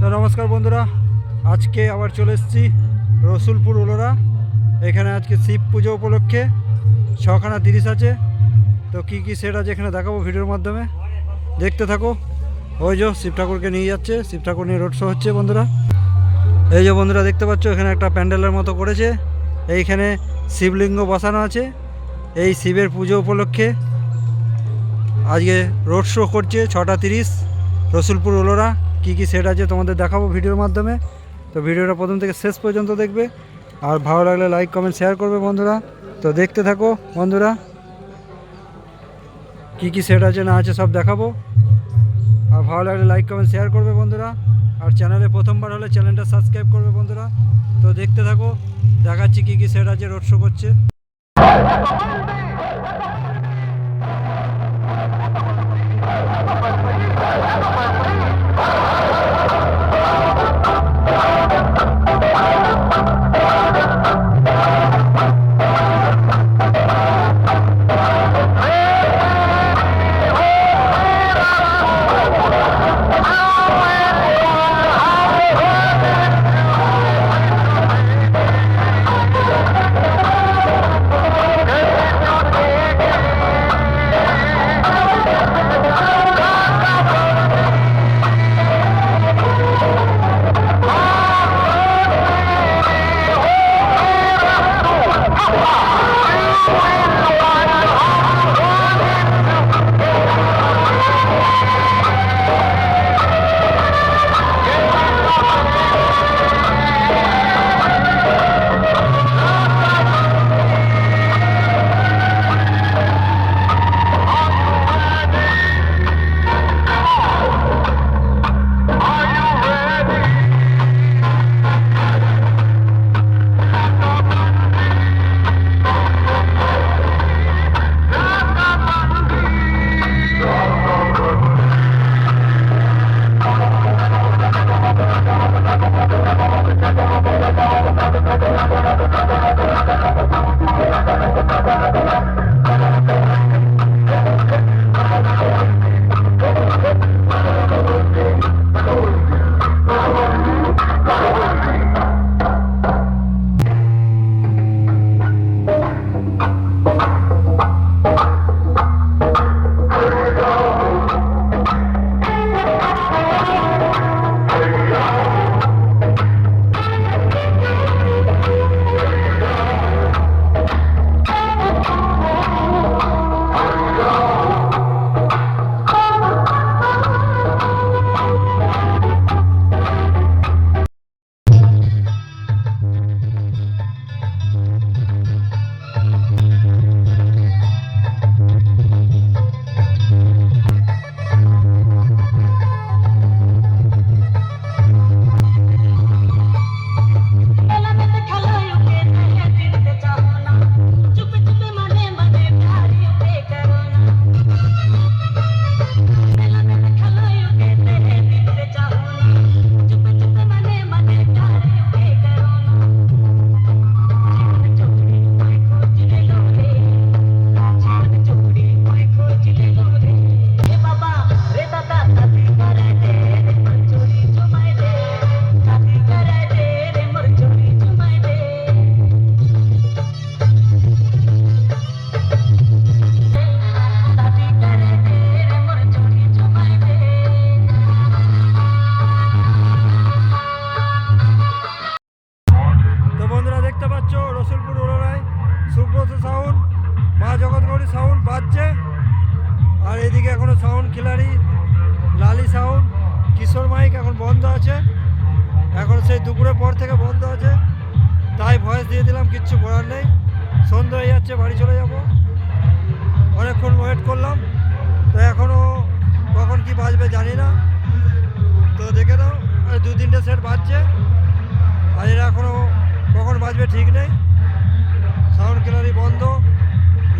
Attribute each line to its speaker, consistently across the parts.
Speaker 1: তো নমস্কার বন্ধুরা, আজকে আবার চলে এসেছি রসুলপুর ওলোরা। এখানে আজকে শিব পুজো উপলক্ষে, ছখানা তিরিশ আছে। তো কি কি সেট আছে এখানে দেখাবো ভিডিওর মাধ্যমে। দেখতে থাকো। ওই যে শিব ঠাকুরকে নিয়ে যাচ্ছে, শিব ঠাকুর নিয়ে রোড শো হচ্ছে বন্ধুরা। এই যে বন্ধুরা দেখতে পাচ্ছ, এখানে একটা প্যান্ডেলের মতো করেছে। এইখানে শিবলিঙ্গ বসানো আছে। এই শিবের পুজো উপলক্ষে আজকে রোড শো করছে ছটা তিরিশ রসুলপুর ওলোরা। কী কী সেট আছে তোমাদের দেখাবো ভিডিওর মাধ্যমে তো ভিডিওটা প্রথম থেকে শেষ পর্যন্ত দেখবে আর ভালো লাগলে লাইক কমেন্ট শেয়ার করবে বন্ধুরা তো দেখতে থাকো বন্ধুরা কী কী সেট আছে না আছে সব দেখাবো আর ভালো লাগলে লাইক কমেন্ট শেয়ার করবে বন্ধুরা আর চ্যানেলে প্রথমবার হলে চ্যানেলটা সাবস্ক্রাইব করবে বন্ধুরা তো দেখতে থাকো দেখাচ্ছি কী কী সেট আছে রোড শো করছে সেই দুপুরের পর থেকে বন্ধ আছে। তাই ভয়েস দিয়ে দিলাম, কিচ্ছু করার নেই। সন্ধ্যা হয়ে যাচ্ছে, বাড়ি চলে যাব। অনেকক্ষণ ওয়েট করলাম। তো এখনও কখন কি বাজবে জানি না। তো দেখে নাও দু তিনটে সেট বাজছে। আর এরা এখনও কখন বাজবে ঠিক নেই। সাউন্ড গ্যালারি বন্ধ।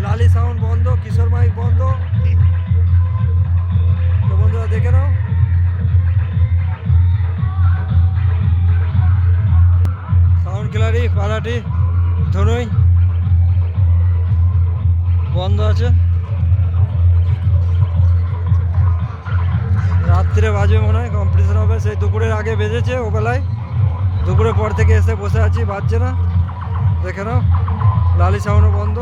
Speaker 1: লালি সাউন্ড বন্ধ, কিশোর মাইক বন্ধ। পাড়াটি ধনুই বন্ধ আছে। রাত্রে বাজবে মনে হয় কম্পিটিশন হবে। সেই দুপুরের আগে বেজেছে ওবেলায়। দুপুরের পর থেকে এসে বসে আছি, বাজছে না। দেখে নাও, লালি সাউন্ডও বন্ধ।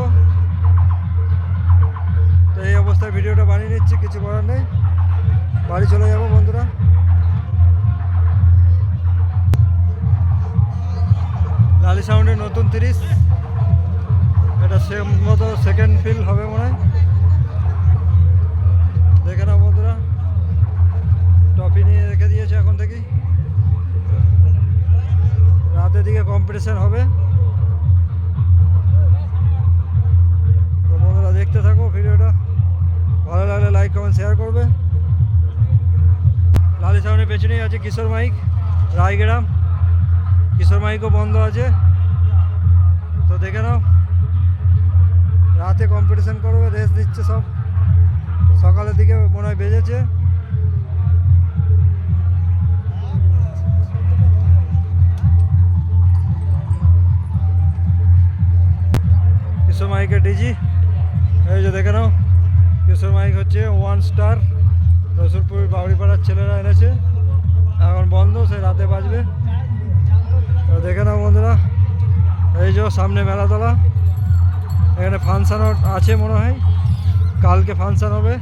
Speaker 1: তো এই অবস্থায় ভিডিওটা বানিয়ে নিচ্ছি, কিছু করার নেই। বাড়ি চলে যাব বন্ধুরা। লালি সাউন্ডের নতুন তিরিশ। এটা সে মতো সেকেন্ড ফিল হবে মনে হয়। দেখে নাও বন্ধুরা। টপি নিয়ে রেখে দিয়েছে এখন থেকেই। রাতের দিকে কম্পিটিশন হবে। তো বন্ধুরা, দেখতে থাকো ভিডিওটা। ভালো লাগলে লাইক কমেন্ট শেয়ার করবে। লালি সাউন্ডের পেছনেই আছে কিশোর মাইক, রায়গ্রাম। কিশোর মাইকও বন্ধ আছে। তো দেখে নাও। রাতে কম্পিটিশন করবে রেস দিচ্ছে সব। সকালের দিকে মনে হয় বেজেছে। কিশোর মাইকের ডিজি। এই যে দেখে নাও। কিশোর মাইক হচ্ছে ওয়ান স্টার রসুলপুর বাউরিপাড়ার ছেলেরা এনেছে। এখন বন্ধ, সে রাতে বাজবে। দেখে নাও বন্ধুরা, এই যে সামনে মেলাতলা, এখানে ফাংশান আছে মনে হয়, কালকে ফাংশান হবে।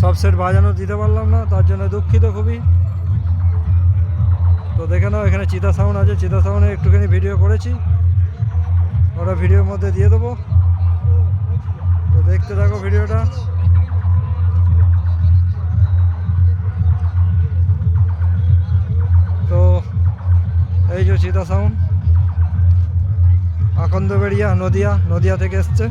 Speaker 1: সব সেট বাজানো দিতে পারলাম না, তার জন্য দুঃখিত খুবই। তো দেখে নাও, এখানে চিতা সাউন্ড আছে, চিতা সাউন্ডে একটুখানি ভিডিও করেছি। ওটা ভিডিওর মধ্যে দিয়ে দেবো। তো দেখতে থাকো ভিডিওটা এই সাউন্ড আকন্দ বেড়িয়া নদিয়া নদিয়া থেকে এসছে।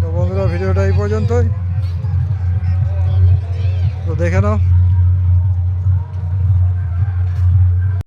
Speaker 1: তো বন্ধুরা, ভিডিওটা এই পর্যন্তই। তো দেখে নাও।